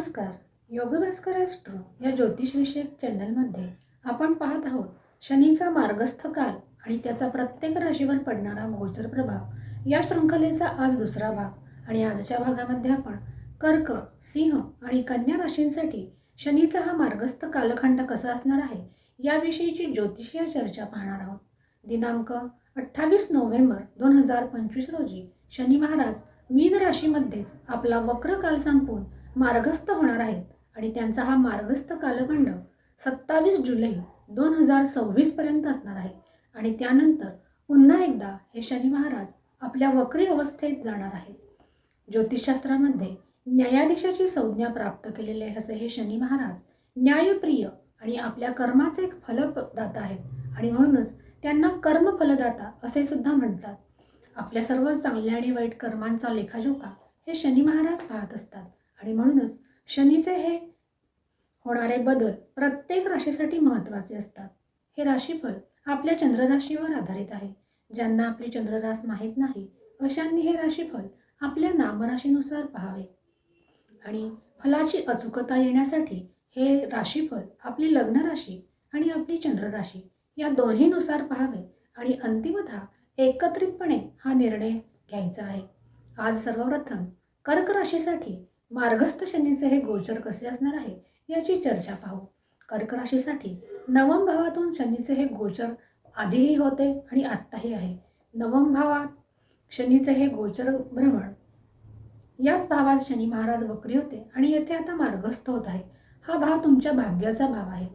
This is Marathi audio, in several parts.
नमस्कार. योगभास्कर ॲस्ट्रो या ज्योतिषविषयक चॅनलमध्ये आपण पाहत आहोत शनीचा मार्गस्थ काल आणि त्याचा प्रत्येक राशीवर पडणारा गोचर प्रभाव. या शृंखलेचा आज दुसरा भाग आणि आजच्या भागामध्ये आपण कर्क सिंह आणि कन्या राशींसाठी शनीचा हा मार्गस्थ कालखंड कसा असणार आहे याविषयीची ज्योतिषीय चर्चा पाहणार आहोत. दिनांक अठ्ठावीस नोव्हेंबर दोन हजार पंचवीस रोजी शनी महाराज मीन राशीमध्येच आपला वक्र काल संपून मार्गस्थ होणार आहेत. आणि त्यांचा हा मार्गस्थ कालखंड सत्तावीस जुलै दोन हजार सव्वीसपर्यंत असणार आहे. आणि त्यानंतर पुन्हा एकदा हे शनी महाराज आपल्या वक्री अवस्थेत जाणार आहेत. ज्योतिषशास्त्रामध्ये न्यायाधीशाची संज्ञा प्राप्त केलेले असे हे शनी महाराज न्यायप्रिय आणि आपल्या कर्माचे एक फलदाता आहेत. आणि म्हणूनच त्यांना कर्मफलदाता असे सुद्धा म्हणतात. आपल्या सर्व चांगल्या आणि वाईट कर्मांचा लेखाजोखा हे शनी महाराज पाहत असतात. आणि म्हणूनच शनीचे हे होणारे बदल प्रत्येक राशीसाठी महत्त्वाचे असतात. हे राशीफल आपल्या चंद्रराशीवर आधारित आहे. ज्यांना आपली चंद्ररास माहीत नाही अशांनी हे राशीफल आपल्या नामराशीनुसार पहावे. आणि फलाची अचूकता येण्यासाठी हे राशीफल आपली लग्न राशी आणि आपली चंद्रराशी या दोन्हीनुसार पहावे आणि अंतिमतः एकत्रितपणे हा निर्णय घ्यायचा आहे. आज सर्वप्रथम कर्क राशीसाठी मार्गस्थ शनीचे हे गोचर कसे असणार आहे याची चर्चा पाहू. कर्क राशीसाठी नवम भावातून शनीचे हे गोचर आधीही होते आणि आत्ताही आहे. नवम भावात शनीचे हे गोचर भ्रमण. याच भावात शनी महाराज वक्री होते आणि येथे आता मार्गस्थ होत आहे. हा भाव तुमच्या भाग्याचा भाव आहे.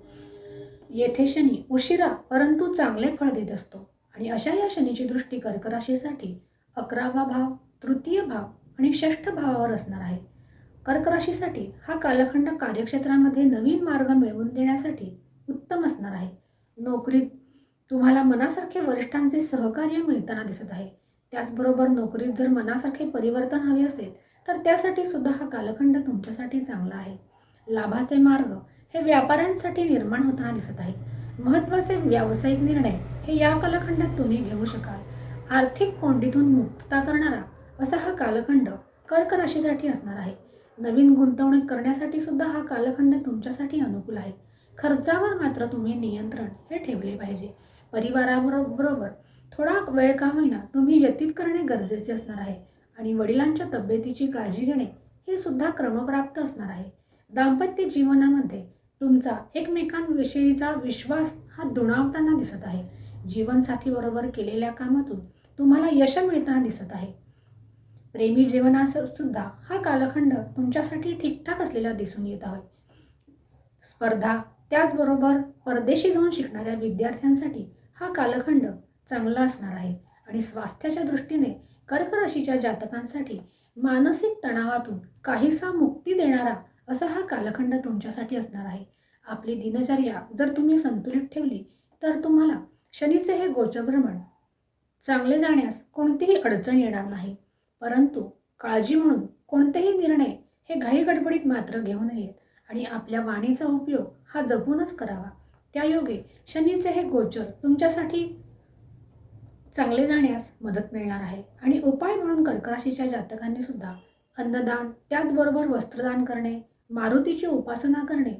येथे शनी उशिरा परंतु चांगले फळ देत असतो आणि अशा या शनीची दृष्टी कर्क राशीसाठी अकरावा भाव तृतीय भाव आणि षष्ठ भावावर असणार आहे. कर्क राशीसाठी हा कालखंड कार्यक्षेत्रामध्ये नवीन मार्ग मिळवून देण्यासाठी उत्तम असणार आहे. नोकरीत तुम्हाला मनासारखे वरिष्ठांचे सहकार्य मिळताना दिसत आहे. त्याचबरोबर नोकरीत जर मनासारखे परिवर्तन हवे असेल तर त्यासाठी सुद्धा हा कालखंड तुमच्यासाठी चांगला आहे. लाभाचे मार्ग हे व्यापाऱ्यांसाठी निर्माण होताना दिसत आहे महत्त्वाचे व्यावसायिक निर्णय हे या कालखंडात तुम्ही घेऊ शकाल. आर्थिक कोंडीतून मुक्तता करणारा असा हा कालखंड कर्क राशीसाठी असणार आहे. नवीन गुंतवणूक करण्यासाठी सुद्धा हा कालखंड तुमच्यासाठी अनुकूल आहे. खर्चावर मात्र तुम्ही नियंत्रण हे ठेवले पाहिजे. परिवाराबरोबर थोडा वेळ का होईना तुम्ही व्यतीत करणे गरजेचे असणार आहे आणि वडिलांच्या तब्येतीची काळजी घेणे हे सुद्धा क्रमप्राप्त असणार आहे. दाम्पत्य जीवनामध्ये तुमचा एकमेकांविषयीचा विश्वास हा दुणावताना दिसत आहे. जीवनसाथीबरोबर केलेल्या कामातून तुम्हाला यश मिळताना दिसत आहे. प्रेमी जीवनास सुद्धा हा कालखंड तुमच्यासाठी ठीकठाक असलेला दिसून येत आहे. स्पर्धा त्याचबरोबर परदेशी जाऊन शिकणाऱ्या विद्यार्थ्यांसाठी हा कालखंड चांगला असणार आहे आणि स्वास्थ्याच्या दृष्टीने कर्क राशीच्या जातकांसाठी मानसिक तणावातून काहीसा मुक्ती देणारा असा हा कालखंड तुमच्यासाठी असणार आहे. आपली दिनचर्या जर तुम्ही संतुलित ठेवली तर तुम्हाला शनीचे हे गोचभ्रमण चांगले जाण्यास कोणतीही अडचण येणार नाही. परंतु काळजी म्हणून कोणतेही निर्णय हे घाई गडबडीत मात्र घेऊ नयेत आणि आपल्या वाणीचा उपयोग हा जपूनच करावा. त्यायोगे शनीचे हे गोचर तुमच्यासाठी चांगले जाण्यास मदत मिळणार आहे. आणि उपाय म्हणून कर्कराशीच्या जातकांनी सुद्धा अन्नदान त्याचबरोबर वस्त्रदान करणे मारुतीची उपासना करणे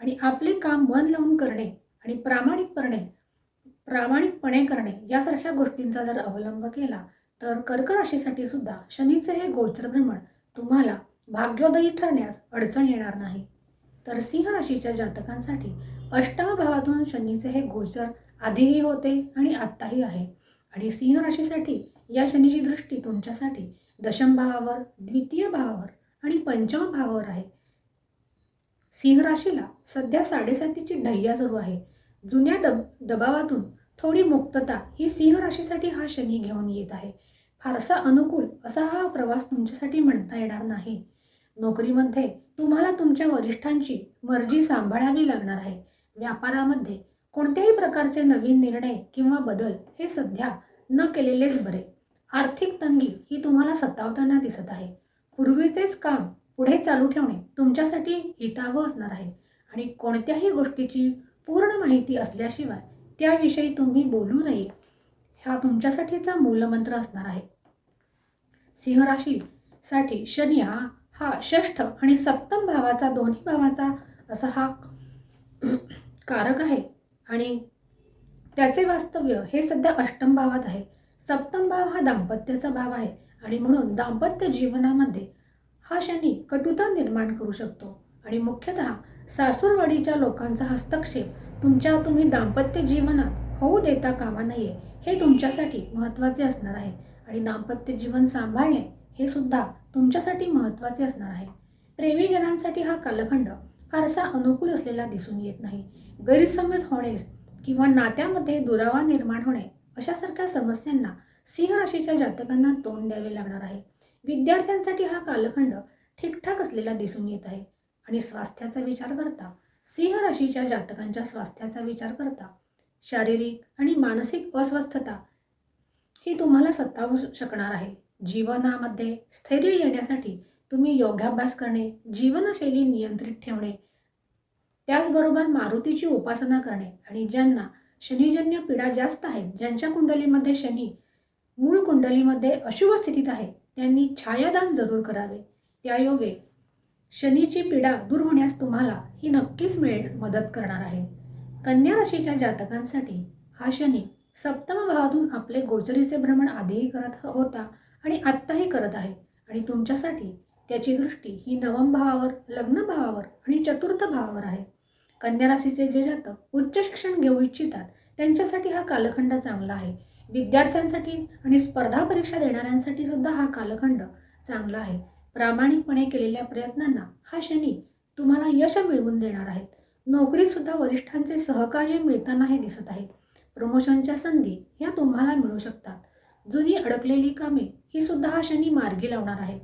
आणि आपले काम मन लावून करणे आणि प्रामाणिकपणे प्रामाणिकपणे करणे यासारख्या गोष्टींचा जर अवलंब केला तर कर्क राशीसाठी सुद्धा शनीचे हे गोचर भ्रमण तुम्हाला भाग्योदयी ठरण्यास अडचण येणार नाही. तर सिंह राशीच्या जातकांसाठी अष्टम भावातून शनीचे हे गोचर आधीही होते आणि आत्ताही आहे. आणि सिंह राशीसाठी या शनीची दृष्टी तुमच्यासाठी दशम भावावर द्वितीय भावावर आणि पंचम भावावर आहे. सिंह राशीला सध्या साडेसातीची ढय्या सुरू आहे. जुन्या दब दबावातून थोडी मुक्तता ही सिंह राशीसाठी हा शनी घेऊन येत आहे. फारसा अनुकूल असा हा प्रवास तुमच्यासाठी म्हणता येणार नाही. नोकरीमध्ये तुम्हाला तुमच्या वरिष्ठांची मर्जी सांभाळावी लागणार आहे. व्यापारामध्ये कोणत्याही प्रकारचे नवीन निर्णय किंवा बदल हे सध्या न केलेलेच बरे. आर्थिक तंगी ही तुम्हाला सतावताना दिसत आहे. पूर्वीचेच काम पुढे चालू ठेवणे तुमच्यासाठी हितावं असणार आहे. आणि कोणत्याही गोष्टीची पूर्ण माहिती असल्याशिवाय त्याविषयी तुम्ही बोलू नये. हा तुमच्यासाठीचा मूलमंत्र असणार आहे. सिंह राशीसाठी शनी हा हा षष्ठ आणि सप्तम भावाचा दोन्ही भावाचा असा हा कारक आहे. आणि त्याचे वास्तव्य हे सध्या अष्टम भावात आहे. सप्तम भाव हा दाम्पत्याचा भाव आहे. आणि म्हणून दाम्पत्य जीवनामध्ये हा शनी कटुता निर्माण करू शकतो. आणि मुख्यतः सासूरवाडीच्या लोकांचा हस्तक्षेप तुमच्या तुम्ही दाम्पत्य जीवनात होऊ देता कामा नये हे तुमच्यासाठी महत्त्वाचे असणार आहे. आणि दाम्पत्य जीवन सांभाळणे हे सुद्धा तुमच्यासाठी महत्त्वाचे असणार आहे. प्रेमीजनांसाठी हा कालखंड फारसा अनुकूल असलेला दिसून येत नाही. गैरसमज होणे किंवा नात्यामध्ये दुरावा निर्माण होणे अशासारख्या समस्यांना सिंह राशीच्या जातकांना तोंड द्यावे लागणार आहे. विद्यार्थ्यांसाठी हा कालखंड ठीकठाक असलेला दिसून येत आहे. आणि स्वास्थ्याचा विचार करता सिंह राशीच्या जातकांच्या स्वास्थ्याचा विचार करता शारीरिक आणि मानसिक अस्वस्थता ही तुम्हाला सत्तावू शकणार आहे. जीवनामध्ये स्थैर्य येण्यासाठी तुम्ही योगाभ्यास करणे जीवनशैली नियंत्रित ठेवणे त्याचबरोबर मारुतीची उपासना करणे आणि ज्यांना शनिजन्य पीडा जास्त आहेत ज्यांच्या कुंडलीमध्ये शनी मूळ कुंडलीमध्ये अशुभ स्थितीत आहे त्यांनी छायादान जरूर करावे. त्यायोगे शनीची पीडा दूर होण्यास तुम्हाला ही नक्कीच मिळेल मदत करणार आहे. कन्या राशीच्या जातकांसाठी हा शनी सप्तम भावातून आपले गोचरीचे भ्रमण आधीही करत होता आणि आत्ताही करत आहे. आणि तुमच्यासाठी त्याची दृष्टी ही नवम भावावर लग्न भावावर आणि चतुर्थ भावावर आहे. कन्या राशीचे जे जातक उच्च शिक्षण घेऊ इच्छितात त्यांच्यासाठी हा कालखंड चांगला आहे. विद्यार्थ्यांसाठी आणि स्पर्धा परीक्षा देणाऱ्यांसाठी सुद्धा हा कालखंड चांगला आहे. प्रामाणिकपणे केलेल्या प्रयत्नांना हा शनी तुम्हाला यश मिळवून देणार आहेत नोकरीतसुद्धा वरिष्ठांचे सहकार्य मिळताना हे दिसत आहे. प्रमोशनच्या संधी या तुम्हाला मिळू शकतात. जुनी अडकलेली कामे ही सुद्धा हा शनी मार्गी लावणार आहे.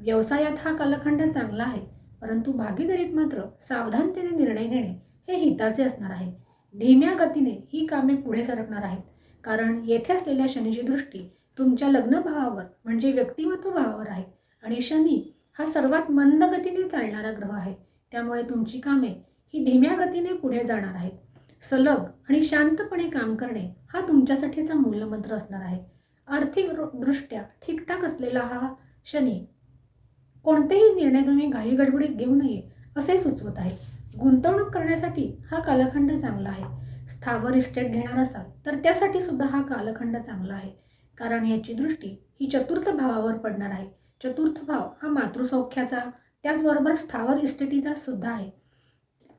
व्यवसायात हा कालखंड चांगला आहे परंतु भागीदारीत मात्र सावधानतेने निर्णय घेणे हे हिताचे असणार आहे. धीम्या गतीने ही कामे पुढे सरकणार आहेत कारण येथे असलेल्या शनीची दृष्टी तुमच्या लग्न भावावर म्हणजे व्यक्तिमत्व भावावर आहे आणि शनी हा सर्वात मंद गतीने चालणारा ग्रह आहे. त्यामुळे तुमची कामे ही धीम्या गतीने पुढे जाणार आहेत. सलग आणि शांतपणे काम करणे हा तुमच्यासाठीचा मूलमंत्र असणार आहे. आर्थिक दृष्ट्या ठीकठाक असलेला हा शनी कोणतेही निर्णय तुम्ही घाईगडबडीत घेऊ नये असे सुचवत आहे. गुंतवणूक करण्यासाठी हा कालखंड चांगला आहे. स्थावर इस्टेट घेणार असाल तर त्यासाठी सुद्धा हा कालखंड चांगला आहे. कारण याची दृष्टी ही चतुर्थ भावावर पडणार आहे. चतुर्थ भाव हा मातृसौख्याचा त्याचबरोबर स्थावर इस्टेटीचा सुद्धा आहे.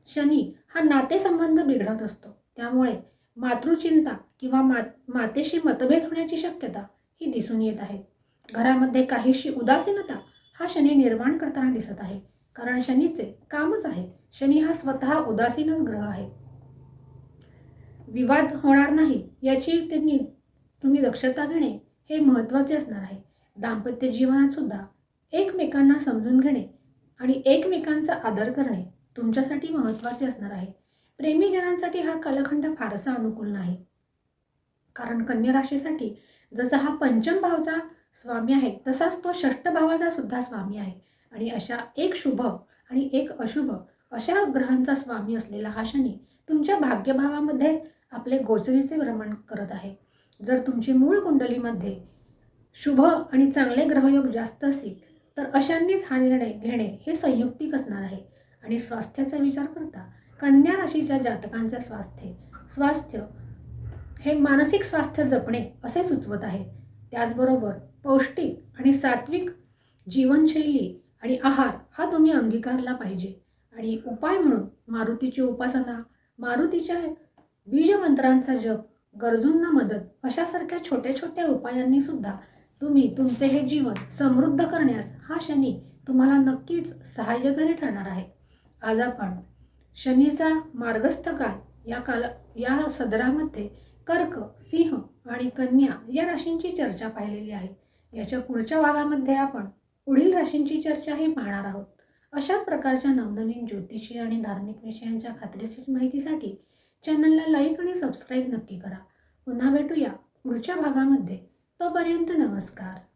शनी हा नातेसंबंध बिघडत असतो. त्यामुळे मातृचिंता किंवा मा मातेशी मतभेद होण्याची शक्यता ही दिसून येत आहे. घरामध्ये काहीशी उदासीनता हा शनी निर्माण करताना दिसत आहे. कारण शनीचे कामच आहे शनी हा स्वतः उदासीनच ग्रह आहे. विवाद होणार नाही याची त्यांनी तुम्ही दक्षता घेणे हे महत्त्वाचे असणार आहे. दाम्पत्य जीवनात सुद्धा एकमेकांना समजून घेणे आणि एकमेकांचा आदर करणे तुमच्यासाठी महत्त्वाचे असणार आहे. प्रेमीजनांसाठी हा कालखंड फारसा अनुकूल नाही. कारण कन्या राशीसाठी जसा हा पंचम भावचा स्वामी आहे तसाच तो षष्ठ भावाचा सुद्धा स्वामी आहे. आणि अशा एक शुभ आणि एक अशुभ अशा ग्रहांचा स्वामी असलेला हा शनी तुमच्या भाग्यभावामध्ये आपले गोचरीचे भ्रमण करत आहे. जर तुमची मूळ कुंडलीमध्ये शुभ आणि चांगले ग्रहयोग जास्त असतील तर अशांनीच हा निर्णय घेणे हे संयुक्तिक असणार आहे. आणि स्वास्थ्याचा विचार करता कन्या राशीच्या जातकांचे स्वास्थ्य स्वास्थ्य हे मानसिक स्वास्थ्य जपणे असे सुचवत आहे. त्याचबरोबर पौष्टिक आणि सात्विक जीवनशैली आणि आहार हा तुम्ही अंगीकारला पाहिजे. आणि उपाय म्हणून मारुतीची उपासना मारुतीच्या बीजमंत्रांचा जप गरजूंना मदत अशासारख्या छोट्या छोट्या उपायांनी सुद्धा तुम्ही तुमचे हे जीवन समृद्ध करण्यास हा शनी तुम्हाला नक्कीच सहाय्यकारी ठरणार आहे. आज आपण शनीचा मार्गस्थ काल या काल या सदरामध्ये कर्क सिंह आणि कन्या या राशींची चर्चा पाहिलेली आहे. याच्या पुढच्या भागामध्ये आपण पुढील राशींची चर्चाही पाहणार आहोत. अशाच प्रकारच्या नवनवीन ज्योतिषी आणि धार्मिक विषयांच्या खात्रीशीर माहितीसाठी चॅनलला लाईक आणि सबस्क्राईब नक्की करा. पुन्हा भेटूया पुढच्या भागामध्ये. तोपर्यंत नमस्कार.